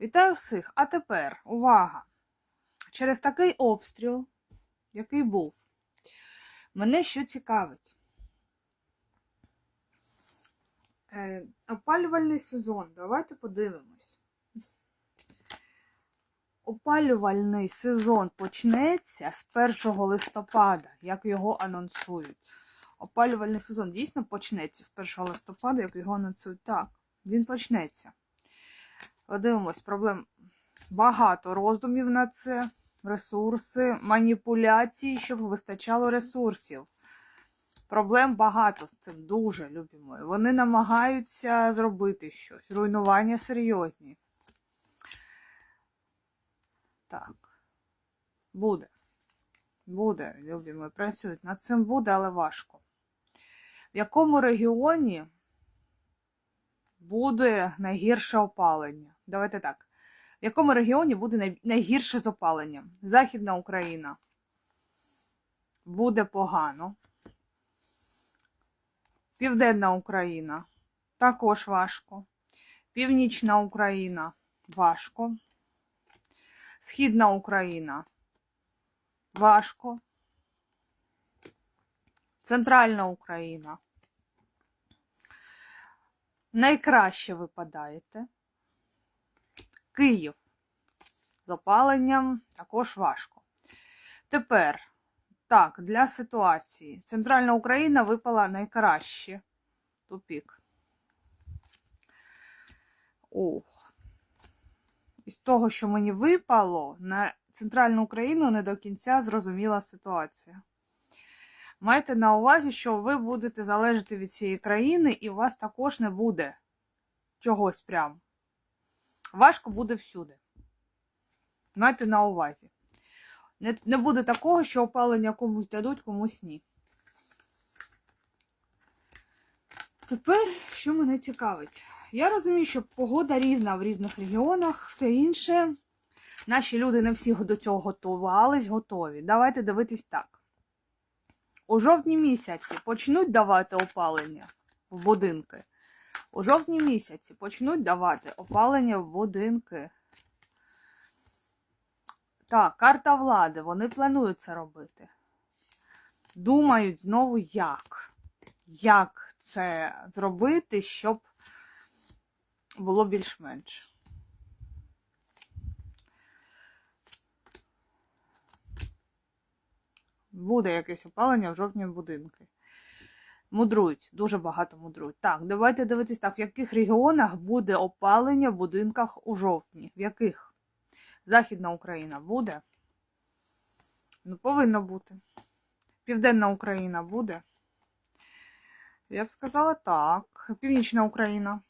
Вітаю всіх! А тепер увага! Через такий обстріл, який був, мене що цікавить. Е, опалювальний сезон. Давайте подивимось. Опалювальний сезон почнеться з 1 листопада, як його анонсують. Опалювальний сезон дійсно почнеться з 1 листопада, як його анонсують. Так, він почнеться. Подивимось, проблем багато роздумів на це, ресурси, маніпуляції, щоб вистачало ресурсів. Проблем багато з цим, дуже любі мої. Вони намагаються зробити щось. Руйнування серйозні. Так. Буде. Буде, любі мої. Працюють. Над цим буде, але важко. В якому регіоні буде найгірше опалення? Давайте так. В якому регіоні буде найгірше з опаленням? Західна Україна. Буде погано. Південна Україна. Також важко. Північна Україна. Важко. Східна Україна. Важко. Центральна Україна. Найкраще випадаєте. Київ. З опаленням також важко. Тепер, так, для ситуації. Центральна Україна випала найкраще. Тупік. Ох. Із того, що мені випало, на центральну Україну не до кінця зрозуміла ситуація. Майте на увазі, що ви будете залежати від цієї країни, і у вас також не буде чогось прям. Важко буде всюди. Майте на увазі. Не, не буде такого, що опалення комусь дадуть, комусь ні. Тепер, що мене цікавить? Я розумію, що погода різна в різних регіонах, все інше. Наші люди не всі до цього готувались, готові. Давайте дивитись так. У жовтні місяці почнуть давати опалення в будинки. У жовтні місяці почнуть давати опалення в будинки. Так, карта влади, вони планують це робити. Думають знову, як. Як це зробити, щоб було більш-менш. Буде якесь опалення в жовтні будинки. Мудрують, дуже багато мудрують. Так, давайте дивитись так, в яких регіонах буде опалення в будинках у жовтні? В яких? Західна Україна буде? Ну, повинно бути. Південна Україна буде? Я б сказала так. Північна Україна.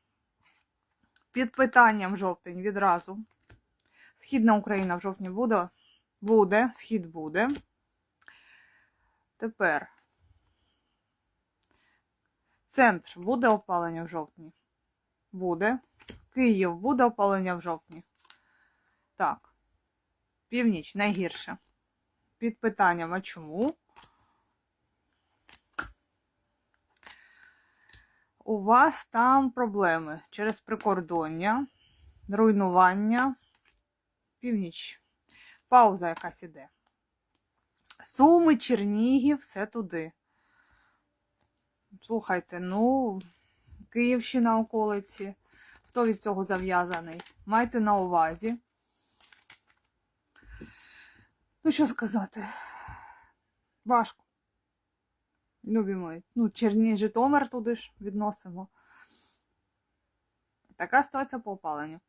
Під питанням жовтень відразу. Східна Україна в жовтні буде? Буде. Схід буде. Тепер. Центр буде опалення в жовтні? Буде. Київ буде опалення в жовтні? Так. Північ найгірше. Під питанням, а чому? У вас там проблеми через прикордоння, руйнування, північ. Пауза якась іде. Суми, Чернігів, все туди. Слухайте, ну, Київщина околиці. Хто від цього зав'язаний? Майте на увазі. Ну, що сказати? Важко. Любі мої. Ну, Черні Житомир туди ж відносимо. Така ситуація по опаленню.